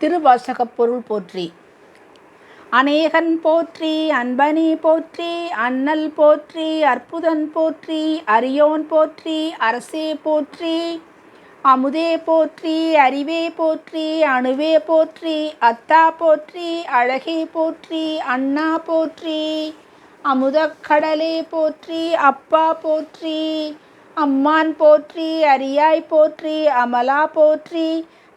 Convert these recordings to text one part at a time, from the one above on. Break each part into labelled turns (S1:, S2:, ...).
S1: திருவாசகப் பொருள் போற்றி. அநேகன் போற்றி அன்பனே போற்றி அண்ணல் போற்றி அற்புதன் போற்றி அரியோன் போற்றி அரசே போற்றி அமுதே போற்றி அறிவே போற்றி அணுவே போற்றி அத்தா போற்றி அழகே போற்றி அண்ணா போற்றி அமுதக்கடலே போற்றி அப்பா போற்றி அம்மான் போற்றி அரியாய் போற்றி அமலா போற்றி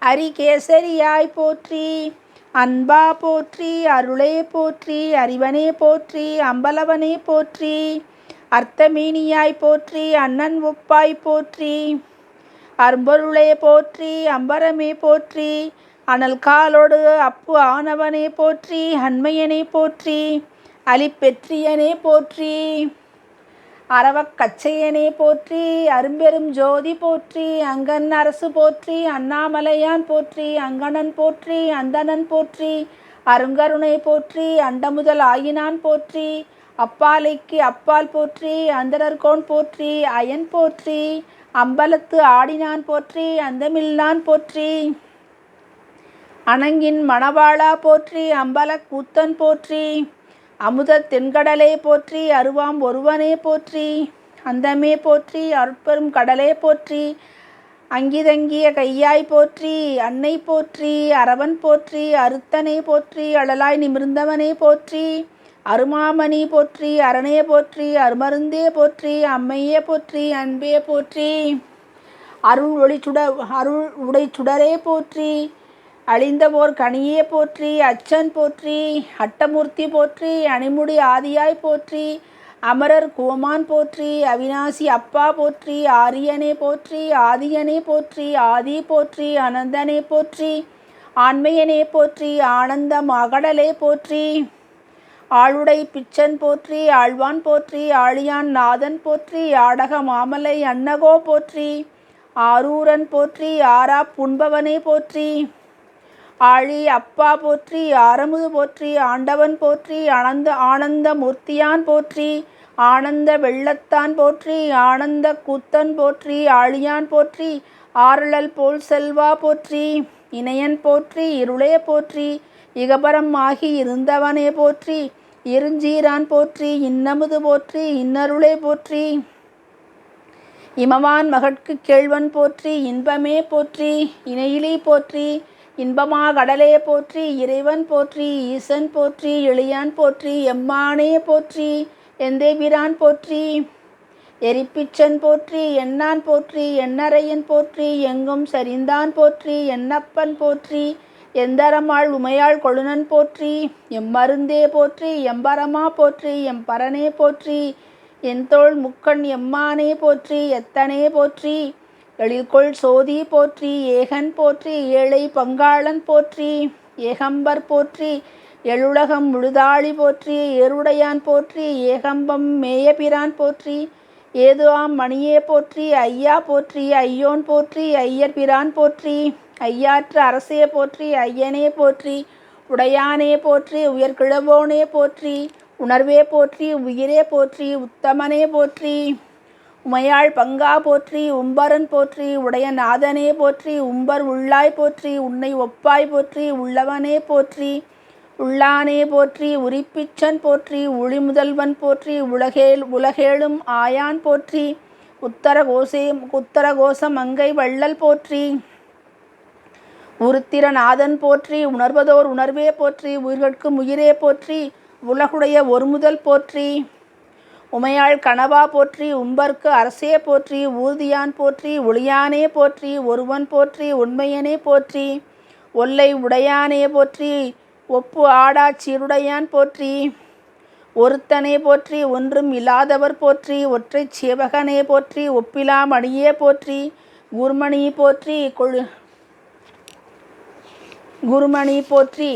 S1: அரிகேசரியாய் போற்றி அன்பா போற்றி அருளே போற்றி அறிவனே போற்றி அம்பலவனே போற்றி அர்த்தமீனியாய் போற்றி அண்ணன் ஒப்பாய் போற்றி அரும்பொருளே போற்றி அம்பரமே போற்றி அனல் காலோடு அப்பு ஆனவனே போற்றி அண்மையனே போற்றி அலிப்பெற்றியனே போற்றி. அரவக் கச்சையனே போற்றி அரும்பெரும் ஜோதி போற்றி அங்கன் அரசு போற்றி அண்ணாமலையான் போற்றி அங்கணன் போற்றி அந்தணன் போற்றி அருங்கருணை போற்றி அண்டமுதல் ஆயினான் போற்றி அப்பாலைக்கு அப்பால் போற்றி அந்தரர்கோன் போற்றி அயன் போற்றி அம்பலத்து ஆடினான் போற்றி அந்தமில்லான் போற்றி. அணங்கின் மணவாளா போற்றி அம்பல கூத்தன் போற்றி. அமுத தென்கடலே போற்றி அருவாம் ஒருவனே போற்றி அந்தமே போற்றி அருட்பெரும் கடலே போற்றி அங்கிதங்கிய கையாய் போற்றி அன்னை போற்றி அரவன் போற்றி அறுத்தனை போற்றி அழலாய் நிமிர்ந்தவனே போற்றி அருமாமணி போற்றி அரணே போற்றி அருமருந்தே போற்றி அம்மையே போற்றி அன்பே போற்றி அருள் ஒளி சுட அருள் உடை சுடரே போற்றி அழிந்தவோர் கனியே போற்றி அச்சன் போற்றி அட்டமூர்த்தி போற்றி அணிமுடி ஆதியாய் போற்றி அமரர் கோமான் போற்றி அவினாசி அப்பா போற்றி ஆரியனே போற்றி ஆதியனே போற்றி ஆதி போற்றி அனந்தனே போற்றி ஆண்மையனே போற்றி ஆனந்த மகடலே போற்றி ஆளுடை பிச்சன் போற்றி ஆழ்வான் போற்றி ஆழியான் நாதன் போற்றி ஆடக மாமலை அன்னகோ போற்றி ஆரூரன் போற்றி ஆரா புண்பவனே போற்றி ஆழி அப்பா போற்றி அறமுது போற்றி ஆண்டவன் போற்றி ஆனந்த ஆனந்த மூர்த்தியான் போற்றி ஆனந்த வெள்ளத்தான் போற்றி ஆனந்த கூத்தன் போற்றி ஆழியான் போற்றி ஆரழல் போல் செல்வா போற்றி இணையன் போற்றி இருளே போற்றி இகபரம் ஆகி இருந்தவனே போற்றி இருஞ்சீரான் போற்றி இன்னமுது போற்றி இன்னருளே போற்றி இமவான் மகட்கு கேழ்வன் போற்றி இன்பமே போற்றி இணையிலி போற்றி இன்பமா கடலே போற்றி இறைவன் போற்றி ஈசன் போற்றி எளியான் போற்றி எம்மானே போற்றி எந்தேபிரான் போற்றி எரிப்பிச்சன் போற்றி எண்ணான் போற்றி எண்ணறையன் போற்றி எங்கும் சரிந்தான் போற்றி எண்ணப்பன் போற்றி எந்தரமாள் உமையாள் கொழுனன் போற்றி எம்மருந்தே போற்றி எம்பரமா போற்றி எம்பரனே போற்றி என் தோள் முக்கண் எம்மானே போற்றி எத்தனே போற்றி எழில்கொள் சோதி போற்றி ஏகன் போற்றி ஏழை பங்காளன் போற்றி ஏகம்பர் போற்றி எழுலகம் முழுதாளி போற்றி ஏருடையான் போற்றி ஏகம்பம் மேயபிரான் போற்றி ஏது ஆம் மணியே போற்றி ஐயா போற்றி ஐயோன் போற்றி ஐயர் பிரான் போற்றி ஐயாற்று அரசே போற்றி ஐயனே போற்றி உடையானே போற்றி உயர்கிழவோனே போற்றி உணர்வே போற்றி உயிரே போற்றி உத்தமனே போற்றி. உமையாள் பங்கா போற்றி உம்பரன் போற்றி உடைய நாதனே போற்றி உம்பர் உள்ளாய் போற்றி உன்னை ஒப்பாய் போற்றி உள்ளவனே போற்றி உள்ளானே போற்றி உரிப்பிச்சன் போற்றி ஒளிமுதல்வன் போற்றி உலகேல் உலகேளும் ஆயான் போற்றி உத்தர கோசே உத்தர கோச மங்கை வள்ளல் போற்றி உருத்திரநாதன் போற்றி உணர்வதோர் உணர்வே போற்றி உயிர்கட்கும் உயிரே போற்றி உலகுடைய ஒரு முதல் போற்றி. உமையாள் கனவா போற்றி உம்பர்க்கு அரசே போற்றி ஊர்தியான் போற்றி ஒளியானே போற்றி ஒருவன் போற்றி உண்மையனே போற்றி ஒல்லை உடையானே போற்றி ஒப்பு ஆடா சீருடையான் போற்றி ஒருத்தனே போற்றி ஒன்றும் இல்லாதவர் போற்றி ஒற்றை சேவகனே போற்றி ஒப்பிலா மணியே போற்றி குருமணி போற்றி கொழு குருமணி போற்றி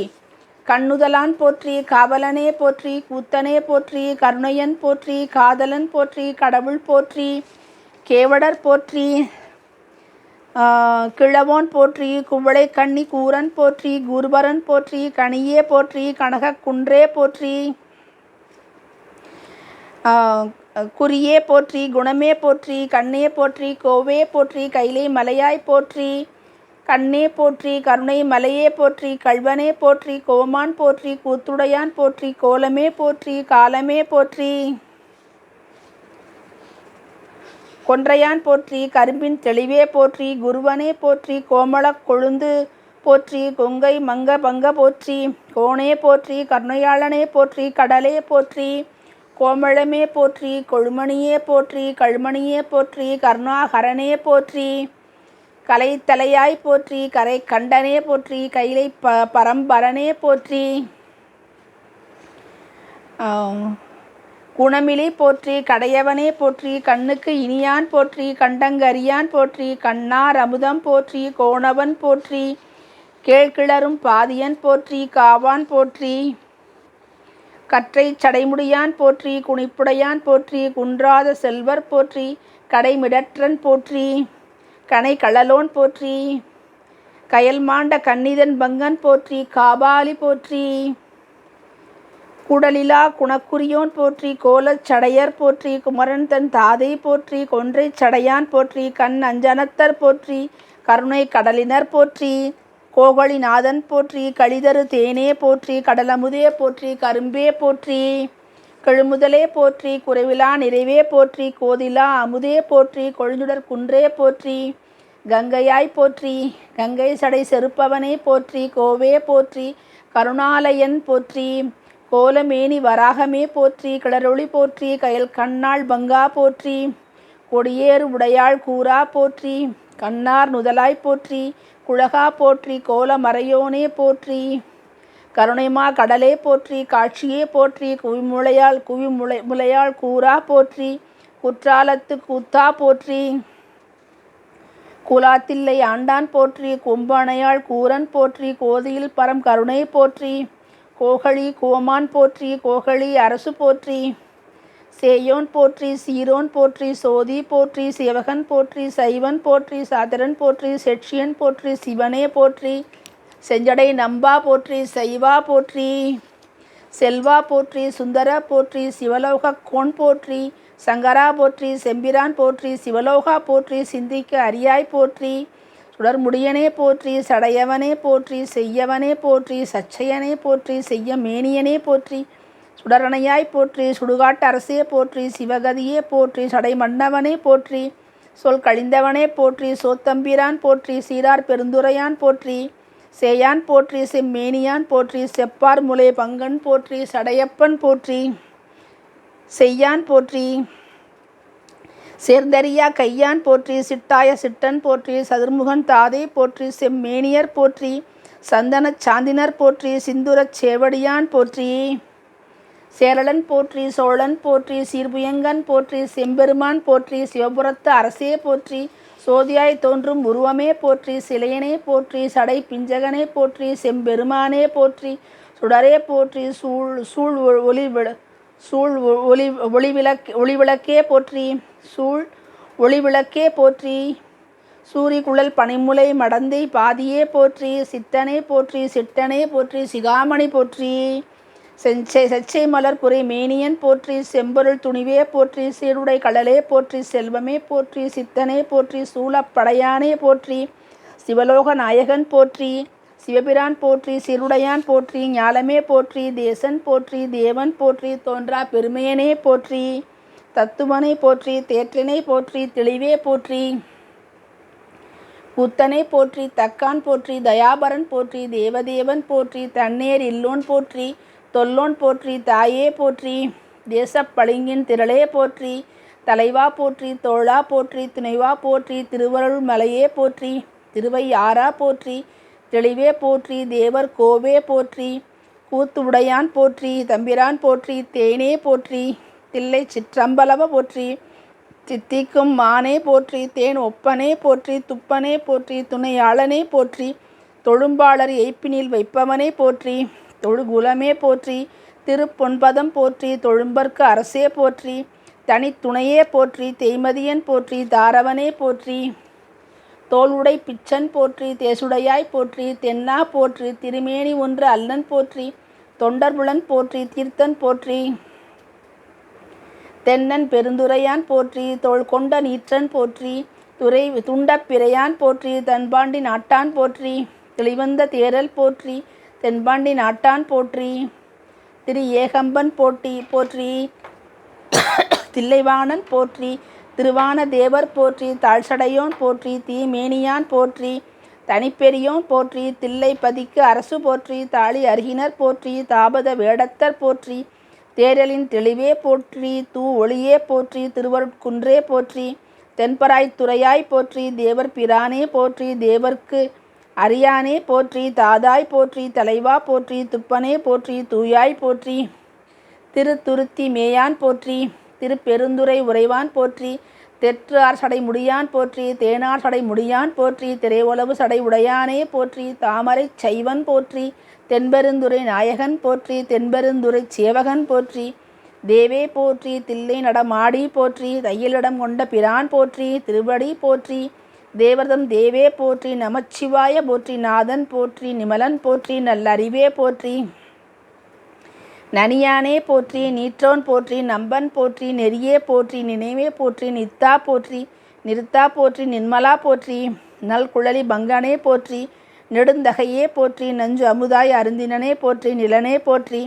S1: கண்ணுதலான் போற்றி காவலனே போற்றி கூத்தனே போற்றி கருணையன் போற்றி காதலன் போற்றி கடவுள் போற்றி கேவடர் போற்றி கிழவோன் போற்றி குவளை கண்ணி கூரன் போற்றி குருபரன் போற்றி கனியே போற்றி கனக குன்றே போற்றி குறியே போற்றி குணமே போற்றி கண்ணே போற்றி கோவே போற்றி கைலை மலையாய் போற்றி கண்ணே போற்றி கருணை மலையே போற்றி கள்வனே போற்றி கோமான் போற்றி கூத்துடையான் போற்றி கோலமே போற்றி காலமே போற்றி. கொன்றையான் போற்றி கரும்பின் தெளிவே போற்றி குருவனே போற்றி கோமளக் கொழுந்து போற்றி கொங்கை மங்க பங்க போற்றி கோணே போற்றி கருணையாளனே போற்றி கடலே போற்றி கோமளமே போற்றி கொழுமணியே போற்றி கழுமணியே போற்றி கருணாகரனே போற்றி. கலை தலையாய் போற்றி கரை கண்டனே போற்றி கைலை ப பரம்பரனே போற்றி. குணமிலி போற்றி கடையவனே போற்றி கண்ணுக்கு இனியான் போற்றி கண்டங்கரியான் போற்றி கண்ணார் அமுதம் போற்றி கோணவன் போற்றி கேழ்கிளரும் பாதியன் போற்றி காவான் போற்றி. கற்றை சடைமுடியான் போற்றி குனிப்புடையான் போற்றி குன்றாத செல்வர் போற்றி கடைமிடற்றன் போற்றி. கனை கழலோன் போற்றி கயல் மாண்ட கன்னிதன் பங்கன் போற்றி காபாலி போற்றி குடலிலா குணக்குரியோன் போற்றி கோலச் சடையர் போற்றி குமரன் தன் தாதை போற்றி கொன்றை சடையான் போற்றி கண் அஞ்சனத்தர் போற்றி கருணை கடலினர் போற்றி கோகலிநாதன் போற்றி கழிதரு தேனே போற்றி கடலமுதே போற்றி கரும்பே போற்றி. கழுமுதலே போற்றி குறைவிலா நிறைவே போற்றி கோதிலா அமுதே போற்றி கொழுந்துடர் குன்றே போற்றி கங்கையாய் போற்றி கங்கை சடை செருப்பவனே போற்றி கோவே போற்றி கருணாலயன் போற்றி கோலமேனி வராகமே போற்றி கிளரொளி போற்றி கயல் கண்ணாள் பங்கா போற்றி கொடியேறு உடையாள் கூறா போற்றி கண்ணார் நுதலாய் போற்றி குழகா போற்றி கோலமறையோனே போற்றி. கருணைமா கடலே போற்றி காட்சியே போற்றி குவிமுளையால் குவி முளையால் கூறா போற்றி குற்றாலத்து கூத்தா போற்றி. குலாத்தில்லை ஆண்டான் போற்றி கும்பனையாள் கூரன் போற்றி கோதியில் பரம் கருணை போற்றி கோகழி கோமான் போற்றி கோகழி அரசு போற்றி. சேயோன் போற்றி சீரோன் போற்றி சோதி போற்றி சிவகன் போற்றி சைவன் போற்றி சாதரன் போற்றி செட்சியன் போற்றி சிவனே போற்றி. செஞ்சடை நம்பா போற்றி செய்வா போற்றி செல்வா போற்றி சுந்தர போற்றி சிவலோக கோண் போற்றி சங்கரா போற்றி செம்பிரான் போற்றி சிவலோகா போற்றி சிந்திக்க அரியாய் போற்றி சுடர்முடியனே போற்றி சடையவனே போற்றி செய்யவனே போற்றி சச்சையனே போற்றி செய்ய மேனியனே போற்றி சுடரணையாய் போற்றி சுடுகாட்டு அரசே போற்றி சிவகதியே போற்றி சடை மன்னவனே போற்றி சொல் கழிந்தவனே போற்றி சோத்தம்பிரான் போற்றி சீரார் பெருந்துரையான் போற்றி சேயான் போற்றி செம்மேனியான் போற்றி செப்பார் முலை பங்கன் போற்றி சடையப்பன் போற்றி செய்யான் போற்றி சேர்ந்தறியா கையான் போற்றி சிட்டாய சிட்டன் போற்றி சதுர்முகன் தாதை போற்றி செம்மேனியர் போற்றி சந்தன சாந்தினர் போற்றி சிந்துரச் சேவடியான் போற்றி சேரலன் போற்றி சோழன் போற்றி சீர்புயங்கன் போற்றி செம்பெருமான் போற்றி சிவபுரத்து அரசே போற்றி சோதியாய் தோன்றும் உருவமே போற்றி சிலையனே போற்றி சடை பிஞ்சகனே போற்றி செம்பெருமானே போற்றி சுடரே போற்றி சூழ் சூழ் ஒளி சூழ் ஒளி ஒளிவிளக் ஒளிவிளக்கே போற்றி சூழ் ஒளிவிளக்கே போற்றி சூரி குழல் பனிமுலை மடந்தை பாதியே போற்றி சித்தனை போற்றி சிட்டனே போற்றி சிகாமணி போற்றி. செஞ்சை செச்சை மலர் குறை மேனியன் போற்றி செம்பொருள் துணிவே போற்றி சீருடை கடலே போற்றி செல்வமே போற்றி சித்தனே போற்றி சூழப்படையானே போற்றி சிவலோக நாயகன் போற்றி சிவபிரான் போற்றி சிறுடையான் போற்றி ஞாலமே போற்றி தேசன் போற்றி தேவன் போற்றி தோன்றா பெருமையனே போற்றி தத்துவனை போற்றி தேற்றினை போற்றி தெளிவே போற்றி புத்தனை போற்றி தக்கான் போற்றி தயாபரன் போற்றி தேவதேவன் போற்றி தன்னேர் இல்லோன் போற்றி தொல்லோன் போற்றி தாயே போற்றி தேசப்பளிங்கின் திரளே போற்றி தலைவா போற்றி தோழா போற்றி துணைவா போற்றி திருவருள் மலையே போற்றி திருவையாறா போற்றி தெளிவே போற்றி தேவர் கோவே போற்றி கூத்து உடையான் போற்றி தம்பிரான் போற்றி தேனே போற்றி தில்லை சிற்றம்பலவ போற்றி சித்திக்கும் மானே போற்றி தேன் ஒப்பனே போற்றி துப்பனே போற்றி துணையாளனே போற்றி தொழும்பாளர் எய்ப்பினில் வைப்பவனே போற்றி தொழுகுலமே போற்றி திருப்பொன்பதம் போற்றி தொழும்பர்க்கு அரசே போற்றி தனித்துணையே போற்றி தேய்மதியன் போற்றி தாரவனே போற்றி. தோளுடை பிச்சன் போற்றி தேசுடையாய் போற்றி தென்னா போற்றி திருமேனி ஒன்று அல்லன் போற்றி தொண்டர்புலன் போற்றி தீர்த்தன் போற்றி. தென்னன் பெருந்துரையான் போற்றி தோல் கொண்ட நீற்றன் போற்றி துறை துண்டப் பிறையான் போற்றி தன்பாண்டி நாட்டான் போற்றி தெளிவந்த தேரல் போற்றி தென்பாண்டி நாட்டான் போற்றி. திரு ஏகம்பன் போட்டி போற்றி. தில்லைவாணன் போற்றி. திருவான தேவர் போற்றி. தாழ்சடையோன் போற்றி. தீமேனியான் போற்றி. தனிப்பெரியோன் போற்றி. தில்லை பதிக்கு அரசு போற்றி. தாளி அருகினர் போற்றி. தாபத வேடத்தர் போற்றி. தேரலின் தெளிவே போற்றி. தூ ஒளியே போற்றி. திருவருட்குன்றே போற்றி. தென்பராய்த்துறையாய் போற்றி. தேவர் பிரானே போற்றி. தேவர்க்கு அரியானே போற்றி தாதாய் போற்றி தலைவா போற்றி துப்பனே போற்றி தூயாய் போற்றி திரு துருத்தி மேயான் போற்றி திருப்பெருந்துரை உறைவான் போற்றி தெற்று ஆர் சடை முடியான் போற்றி தேனார் சடை முடியான் போற்றி திரையுளவு சடை உடையானே போற்றி தாமரை சைவன் போற்றி தென்பெருந்துரை நாயகன் போற்றி தென்பெருந்துரை சேவகன் போற்றி தேவே போற்றி தில்லை நடமாடி போற்றி தையலிடம் கொண்ட பிரான் போற்றி திருவடி போற்றி தேவர்தம் தேவே போற்றி நமச்சிவாய போற்றி நாதன் போற்றி நிமலன் போற்றி நல்லறிவே போற்றி. நனியானே போற்றி நீற்றோன் போற்றி நம்பன் போற்றி நெறியே போற்றி நினைவே போற்றி நித்தா போற்றி நிறுத்தா போற்றி நிர்மலா போற்றி. நல் குழலி பங்கனே போற்றி நெடுந்தகையே போற்றி நஞ்சு அமுதாய் அருந்தினனே போற்றி நிலனே போற்றி.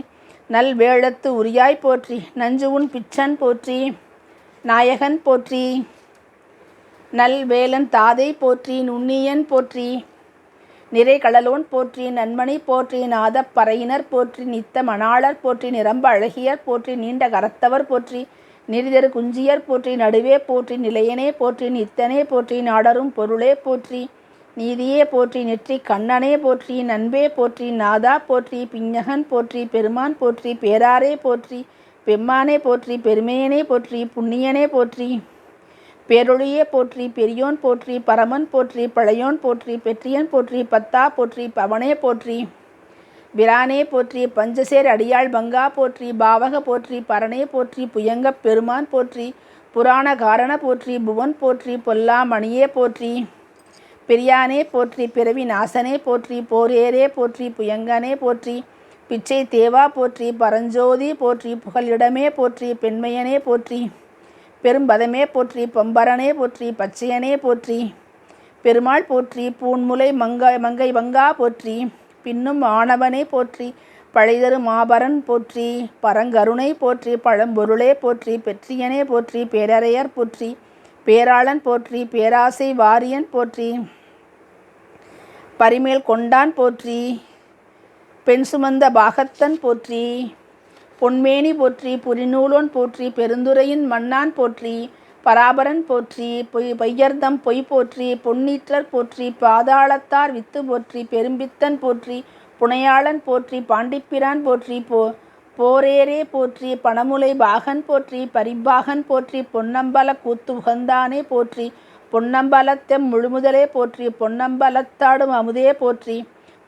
S1: நல் வேழத்து உரியாய் போற்றி நஞ்சு உன் பிச்சன் போற்றி. நாயகன் போற்றி. நல்வேலன் தாதை போற்றி நுண்ணியன் போற்றி நிறை கடலோன் போற்றி நன்மணி போற்றி நாதப் பறையினர் போற்றி நித்த மணாளர் போற்றி நிரம்ப அழகியர் போற்றி நீண்ட கரத்தவர் போற்றி நெறிதரு குஞ்சியர் போற்றி நடுவே போற்றி நிலையனே போற்றி நித்தனே போற்றி நாடரும் பொருளே போற்றி நீதியே போற்றி நெற்றி கண்ணனே போற்றி நண்பே போற்றி நாதா போற்றி பிஞ்சகன் போற்றி பெருமான் போற்றி பேராரே போற்றி பெம்மானே போற்றி பெருமையனே போற்றி புண்ணியனே போற்றி. பேரொழியே போற்றி பெரியோன் போற்றி பரமன் போற்றி பழையோன் போற்றி பெற்றியன் போற்றி பத்தா போற்றி பவனே போற்றி. பிரானே போற்றி பஞ்சசேர் அடியாள் பங்கா போற்றி பாவக போற்றி பரணே போற்றி புயங்கப் பெருமான் போற்றி புராண காரண போற்றி புவன் போற்றி பொல்லா மணியே போற்றி. பெரியானே போற்றி பிறவி நாசனே போற்றி போரேரே போற்றி புயங்கனே போற்றி பிச்சை தேவா போற்றி பரஞ்சோதி போற்றி புகலிடமே போற்றி பெண்மையனே போற்றி. பெரும்பதமே போற்றி பம்பரனே போற்றி பச்சையனே போற்றி. பெருமாள் போற்றி பூன்முலை மங்கை மங்கை வங்கா போற்றி. பின்னும் ஆணவனே போற்றி பழைதரு மாபரன் போற்றி. பரங்கருணை போற்றி பழம்பொருளே போற்றி பெற்றியனே போற்றி பேரறையர் போற்றி. பேராளன் போற்றி பேராசை வாரியன் போற்றி. பரிமேல் கொண்டான் போற்றி. பெண் சுமந்த பாகத்தன் போற்றி. பொன்மேனி போற்றி புரிநூலோன் போற்றி பெருந்துரையின் மன்னான் போற்றி பராபரன் போற்றி பொய் பையர்தம் பொய் போற்றி பொன்னீற்றர் போற்றி பாதாளத்தார் வித்து போற்றி பெரும்பித்தன் போற்றி புனையாளன் போற்றி பாண்டிப்பிரான் போற்றி போ போரேரே போற்றி பணமுலை பாகன் போற்றி பரிபாகன் போற்றி பொன்னம்பல கூத்து உகந்தானே போற்றி பொன்னம்பலத்தெம் முழுமுதலே போற்றி பொன்னம்பலத்தாடும் அமுதே போற்றி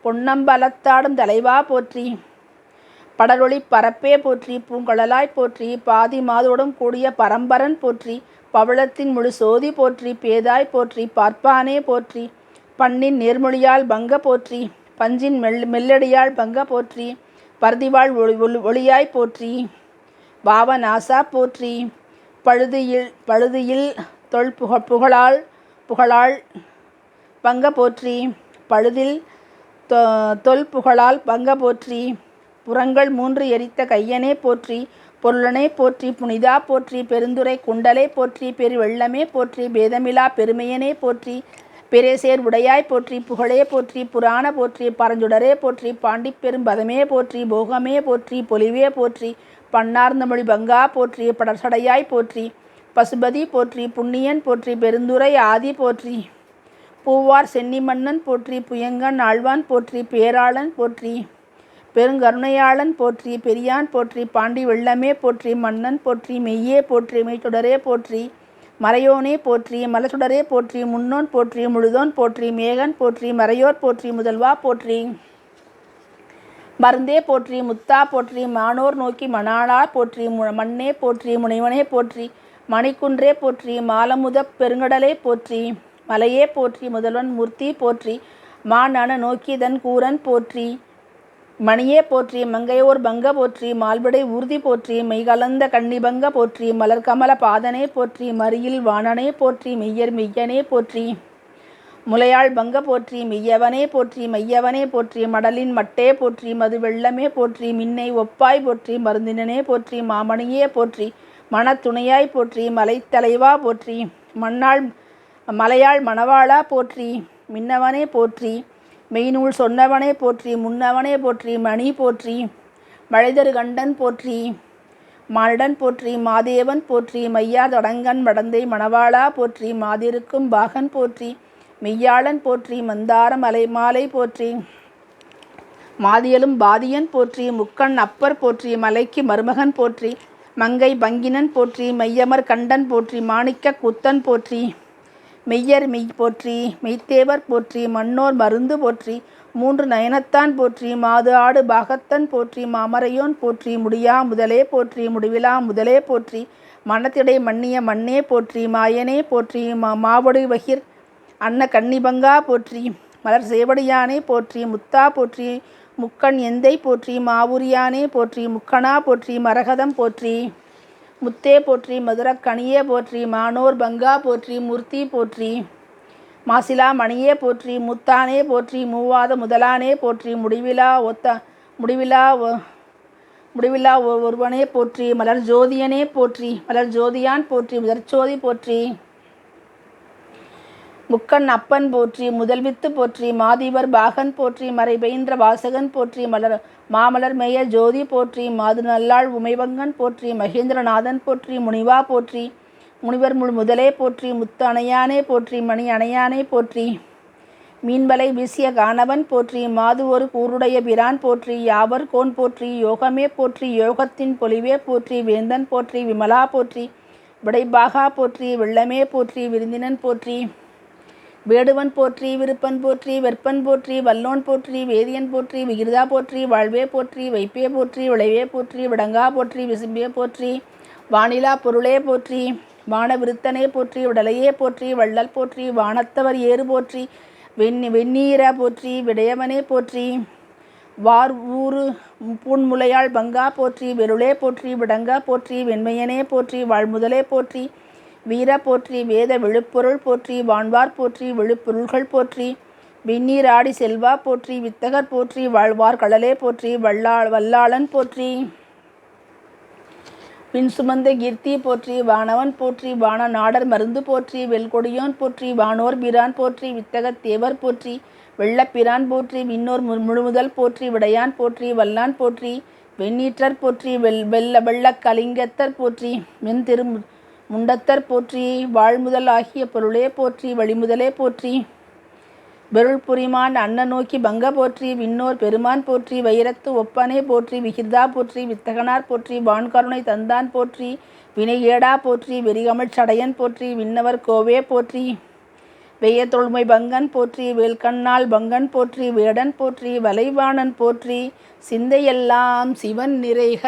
S1: பொன்னம்பலத்தாடும் தலைவா போற்றி. படரொளி பரப்பே போற்றி பூங்கழலாய் போற்றி பாதி மாதோடும் கூடிய பரம்பரன் போற்றி பவளத்தின் முழு சோதி போற்றி பேதாய் போற்றி பார்ப்பானே போற்றி பண்ணின் நேர்மொழியால் பங்க போற்றி பஞ்சின் மெல் மெல்லடியால் பங்க போற்றி பரதிவாள் ஒளி ஒளி- ஒளியாய் போற்றி பாவநாசா போற்றி பழுதியில் பழுதியில் தொல் புக புகழால் புகழால் பங்க போற்றி பழுதில் தொ- தொல் புகழால் பங்க போற்றி புறங்கள் மூன்று எரித்த கையனே போற்றி பொருளனே போற்றி புனிதா போற்றி பெருந்துரை குண்டலே போற்றி பெருவெள்ளமே போற்றி பேதமிலா பெருமையனே போற்றி பெரேசேர் உடையாய் போற்றி புகழே போற்றி புராண போற்றி பரஞ்சுடரே போற்றி பாண்டிப்பெரும் பதமே போற்றி போகமே போற்றி பொலிவே போற்றி பன்னார்ந்த மொழி பங்கா போற்றி படர்சடையாய் போற்றி பசுபதி போற்றி புண்ணியன் போற்றி பெருந்துரை ஆதி போற்றி பூவார் சென்னிமன்னன் போற்றி புயங்கன் ஆழ்வான் போற்றி பேராளன் போற்றி. பெருங்கருணையாளன் போற்றி பெரியான் போற்றி பாண்டி வெள்ளமே போற்றி மன்னன் போற்றி மெய்யே போற்றி மெய்ச்சுடரே போற்றி மறையோனே போற்றி மலசுடரே போற்றி முன்னோன் போற்றி முழுதோன் போற்றி மேகன் போற்றி மறையோர் போற்றி முதல்வா போற்றி. மருந்தே போற்றி முத்தா போற்றி மானோர் நோக்கி மணாளா போற்றி மு- மண்ணே போற்றி முனைவனே போற்றி மணிக்குன்றே போற்றி மாலமுதப் பெருங்கடலே போற்றி மலையே போற்றி முதல்வன் மூர்த்தி போற்றி மானான நோக்கிதன் கூரன் போற்றி. மணியே போற்றி மங்கையோர் பங்க போற்றி மால்படை ஊர்தி போற்றி மெய்கலந்த கன்னிபங்க போற்றி மலர்கமல பாதனே போற்றி மறியில் வாணனே போற்றி மெய்யர் மெய்யனே போற்றி. முலையாள் பங்க போற்றி மெய்யவனே போற்றி மையவனே போற்றி மடலின் மட்டே போற்றி மது வெள்ளமே போற்றி மின்னை ஒப்பாய் போற்றி மருந்தினனே போற்றி மாமணியே போற்றி மனத்துணையாய் போற்றி மலைத்தலைவா போற்றி மண்ணாள் மலையாள் மணவாளா போற்றி மின்னவனே போற்றி. மெய்நூல் சொன்னவனே போற்றி முன்னவனே போற்றி மணி போற்றி மழைதரு கண்டன் போற்றி மானிடன் போற்றி மாதேவன் போற்றி மையார் தொடங்கன் மடந்தை மணவாளா போற்றி மாதிருக்கும் பாகன் போற்றி மெய்யாளன் போற்றி மந்தார மலை மாலை போற்றி மாதியலும் பாதியன் போற்றி முக்கண் அப்பர் போற்றி மலைக்கு மருமகன் போற்றி மங்கை பங்கினன் போற்றி மையமர் கண்டன் போற்றி மாணிக்க குத்தன் போற்றி மெய்யர் மெய் போற்றி மெய்த்தேவர் போற்றி மன்னோர் மருந்து போற்றி மூன்று நயனத்தான் போற்றி மாது ஆடு பாகத்தன் போற்றி மாமரையோன் போற்றி முடியா முதலே போற்றி முடிவிலா முதலே போற்றி மனத்திடை மன்னிய மண்ணே போற்றி மாயனே போற்றி மா மாவடு வகிர் அன்ன கன்னிபங்கா போற்றி மலர் சேவடியானே போற்றி முத்தா போற்றி முக்கண் எந்தை போற்றி மாவுரியானே போற்றி முக்கணா போற்றி மரகதம் போற்றி. முத்தே போற்றி மதுரக்கணியே போற்றி மானோர் பங்கா போற்றி மூர்த்தி போற்றி மாசிலா மணியே போற்றி முத்தானே போற்றி மூவாத முதலானே போற்றி முடிவிலா ஒத்த முடிவிலா முடிவில்லா ஒருவனே போற்றி மலர் ஜோதியனே போற்றி மலர் ஜோதியான் போற்றி முதற்சோதி போற்றி. முக்கன் அப்பன் போற்றி முதல்வித்து போற்றி மாதிவர் பாகன் போற்றி மறை பெயின்ற வாசகன் போற்றி மலர் மாமலர் மேய ஜோதி போற்றி மாது நல்லாள் உமைவங்கன் போற்றி மகேந்திரநாதன் போற்றி முனிவா போற்றி முனிவர் முழு முதலே போற்றி முத்து அணையானே போற்றி மணி அணையானே போற்றி மீன்வலை வீசிய காணவன் போற்றி மாது ஒரு கூருடைய பிரான் போற்றி யாவர் கோன் போற்றி யோகமே போற்றி யோகத்தின் பொலிவே போற்றி வேந்தன் போற்றி விமலா போற்றி விடைபாகா போற்றி வெள்ளமே போற்றி விருந்தினன் போற்றி வேடுவன் போற்றி விருப்பன் போற்றி வெற்பன் போற்றி வல்லோன் போற்றி வேதியன் போற்றி விகிருதா போற்றி வாழ்வே போற்றி வைப்பே போற்றி விளைவே போற்றி விடங்கா போற்றி விசும்பே போற்றி வானிலா பொருளே போற்றி வான விருத்தனே போற்றி உடலையே போற்றி வள்ளல் போற்றி வானத்தவர் ஏறு போற்றி வெண் வெண்ணீர போற்றி விடயவனே போற்றி வார் ஊறு பூன்முலையாள் பங்கா போற்றி வெருளே போற்றி விடங்கா போற்றி வெண்மையனே போற்றி வாழ்முதலே போற்றி வீர போற்றி வேத விழுப்பொருள் போற்றி வான்வார் போற்றி விழுப்பொருள்கள் போற்றி விண்ணீராடி செல்வா போற்றி வித்தகர் போற்றி வாழ்வார் கடலே போற்றி வல்லா வல்லாளன் போற்றி. பின் சுமந்த கீர்த்தி போற்றி வானவன் போற்றி வான நாடர் மருந்து போற்றி வெல்கொடியோன் போற்றி வானோர் பிரான் போற்றி வித்தகத் தேவர் போற்றி வெள்ளப்பிரான் போற்றி விண்ணோர் முழுமுதல் போற்றி விடையான் போற்றி வல்லான் போற்றி வெண்ணீற்றர் போற்றி வெல் வெள்ள வெள்ள கலிங்கத்தர் போற்றி மென் திரு முண்டத்தர் போற்றி வாழ்முதல் ஆகிய பொருளே போற்றி வழிமுதலே போற்றி. பெருள் புரிமான் அண்ணன் நோக்கி பங்க போற்றி விண்ணோர் பெருமான் போற்றி வைரத்து ஒப்பனே போற்றி விகிர்தா போற்றி வித்தகனார் போற்றி வான்கருணை தந்தான் போற்றி வினையேடா போற்றி வெறிகமிழ் சடையன் போற்றி விண்ணவர் கோவே போற்றி. வெய்ய தொழுமை பங்கன் போற்றி வேல்கண்ணால் பங்கன் போற்றி வேடன் போற்றி வலைவாணன் போற்றி சிந்தையெல்லாம் சிவன் நிறைக.